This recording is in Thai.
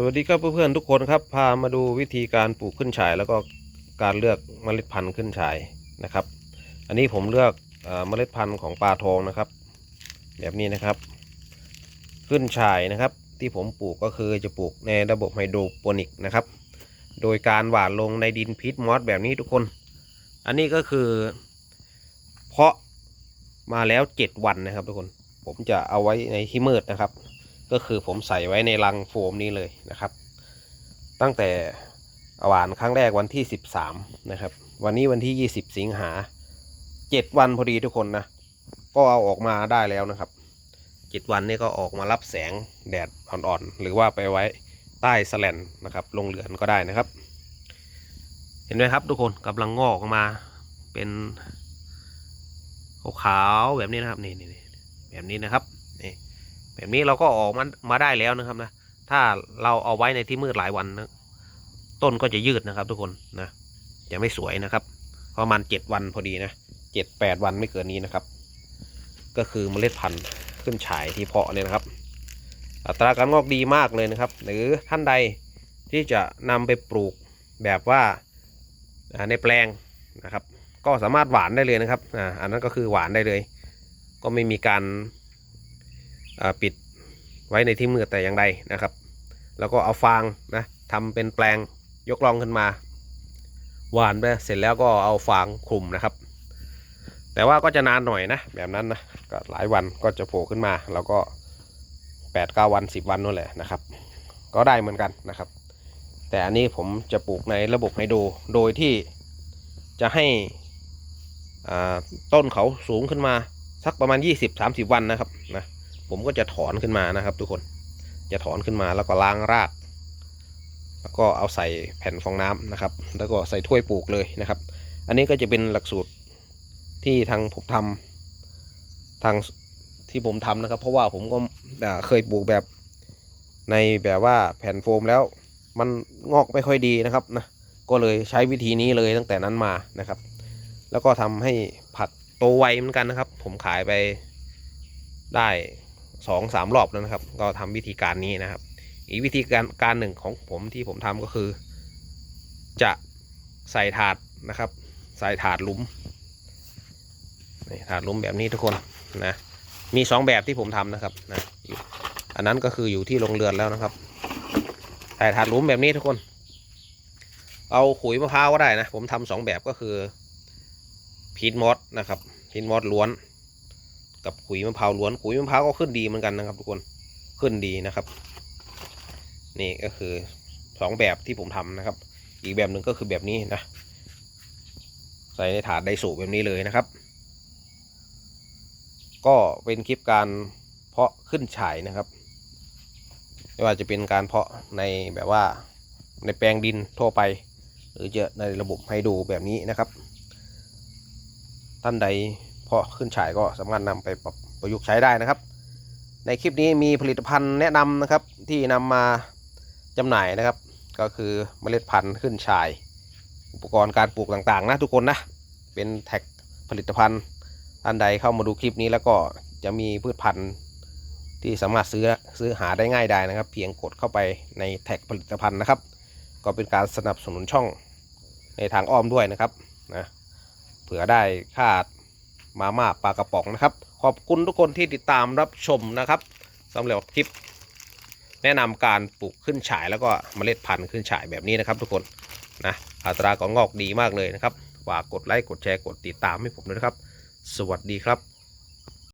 สวัสดีครับเพื่อนๆทุกคนครับพามาดูวิธีการปลูกขึ้นฉาย แล้วก็การเลือกเมล็ดพันธุ์ขึ้นฉายนะครับ อันนี้ผมเลือกเมล็ดพันธุ์ของปลาทองนะครับ แบบนี้นะครับ ขึ้นฉายนะครับ ที่ผมปลูกก็คือจะปลูกในระบบไฮโดรโปนิกนะครับ โดยการหว่านลงในดินพิษมอสแบบนี้ทุกคน อันนี้ก็คือ เพาะมาแล้วเจ็ดวันนะครับทุกคน ผมจะเอาไว้ในที่มืดนะครับ ก็คือผมใส่ไว้ในรังโฟมนี้เลยนะครับ ตั้งแต่หวานครั้งแรกวันที่ 13 นะครับ วันนี้วันที่ 20 สิงหา 7 วันพอดีทุกคนนะ ก็เอาออกมาได้แล้วนะครับ 7 วันนี้ก็ออกมารับแสงแดดอ่อนๆ หรือว่าไปไว้ใต้สแลนนะครับ ลงเหลือนก็ได้นะครับ เห็นไหมครับทุกคนกำลังงอกออกมาเป็นขาวๆแบบนี้นะครับนี่นี่ๆแบบนี้นะครับนี่ แบบนี้เราก็ออกมามาได้แล้วนะครับนะ ถ้าเราเอาไว้ในที่มืดหลายวันนะต้นก็จะยืดนะครับ ทุกคนนะจะไม่สวยนะครับ ประมาณเจ็ดวันพอดีนะเจ็ดแปดวันไม่เกินนี้นะครับ ก็คือเมล็ดพันธุ์ขึ้นฉายที่เพาะเนี่ยนะครับ อัตราการงอกดีมากเลยนะครับ หรือท่านใดที่จะนำไปปลูกแบบว่าในแปลงนะครับ ก็สามารถหวานได้เลยนะครับอ่าอันนั้นก็คือหวานได้เลย ก็ไม่มีการ ปิดไว้ในที่มืดแต่อย่างใดนะครับ แล้วก็เอาฟางนะทำเป็นแปลงยกล่องขึ้นมาหวานไปเสร็จแล้วก็เอาฟางคลุมนะครับ แต่ว่าก็จะนานหน่อยนะ แบบนั้นนะก็หลายวันก็จะโผล่ขึ้นมา แล้วก็แปดเก้าวันสิบวันนั่นแหละนะครับ ก็ได้เหมือนกันนะครับ แต่อันนี้ผมจะปลูกในระบบไฮโดรโดยที่จะให้ต้นเขาสูงขึ้นมาสักประมาณ 20-30 วันนะครับนะ ผมก็จะถอนขึ้นมานะครับ ทุกคนจะถอนขึ้นมาแล้วก็ล้างราก แล้วก็เอาใส่แผ่นฟองน้ำนะครับ แล้วก็ใส่ถ้วยปลูกเลยนะครับ อันนี้ก็จะเป็นหลักสูตรที่ทางผมทำทางที่ผมทำนะครับ เพราะว่าผมก็เคยปลูกแบบในแบบว่าแผ่นโฟมแล้วมันงอกไม่ค่อยดีนะครับนะก็เลยใช้วิธีนี้เลยตั้งแต่นั้นมานะครับ แล้วก็ทำให้ผักโตไวเหมือนกันนะครับ ผมขายไปได้ สองสามรอบแล้วนะครับ ก็ทำวิธีการนี้นะครับ อีกวิธีการการหนึ่งของผมที่ผมทำก็คือ จะใส่ถาดนะครับ ใส่ถาดลุมนี่ถาดลุมแบบนี้ทุกคนนะมีสองแบบที่ผมทำนะครับนะอันนั้นก็คืออยู่ที่โรงเรือนแล้วนะครับใส่ถาดลุมแบบนี้ทุกคน เอาขุยมะพร้าวก็ได้นะผมทำสองแบบก็คือพีทมอสนะครับพีทมอสล้วน กับขุยมะพร้าวล้วนขุยมะพร้าวก็ขึ้นดีเหมือนกันนะครับ ทุกคนขึ้นดีนะครับ นี่ก็คือสองแบบที่ผมทำนะครับ อีกแบบหนึ่งก็คือแบบนี้นะใส่ในถาดไดสูแบบนี้เลยนะครับ ก็เป็นคลิปการเพาะขึ้นฉายนะครับไม่ว่าจะเป็นการเพาะในแบบว่าในแปลงดินทั่วไป หรือจะในระบบไฮโดรแบบนี้นะครับ ท่านใด เพาะขึ้นฉายก็สามารถนำไปปรับประยุกต์ใช้ได้นะครับ ในคลิปนี้มีผลิตภัณฑ์แนะนำนะครับที่นำมาจำหน่ายนะครับ ก็คือเมล็ดพันธุ์ขึ้นฉาย อุปกรณ์การปลูกต่างๆนะทุกคนนะเป็นแท็กผลิตภัณฑ์ท่านใดเข้ามาดูคลิปนี้แล้วก็จะมีพืชพันธุ์ที่สามารถซื้อซื้อหาได้ง่ายได้นะครับ เพียงกดเข้าไปในแท็กผลิตภัณฑ์นะครับ ก็เป็นการสนับสนุนช่องในทางอ้อมด้วยนะครับนะเผื่อได้ค่า มาม่าปลากระป๋องนะครับ ขอบคุณทุกคนที่ติดตามรับชมนะครับสำหรับคลิป แนะนำการปลูกขึ้นฉายแล้วก็เมล็ดพันธุ์ขึ้นฉายแบบนี้นะครับ ทุกคนนะอัตราก็งอกดีมากเลยนะครับฝากกดไลค์กดแชร์กดติดตามให้ผมด้วยนะครับ สวัสดีครับ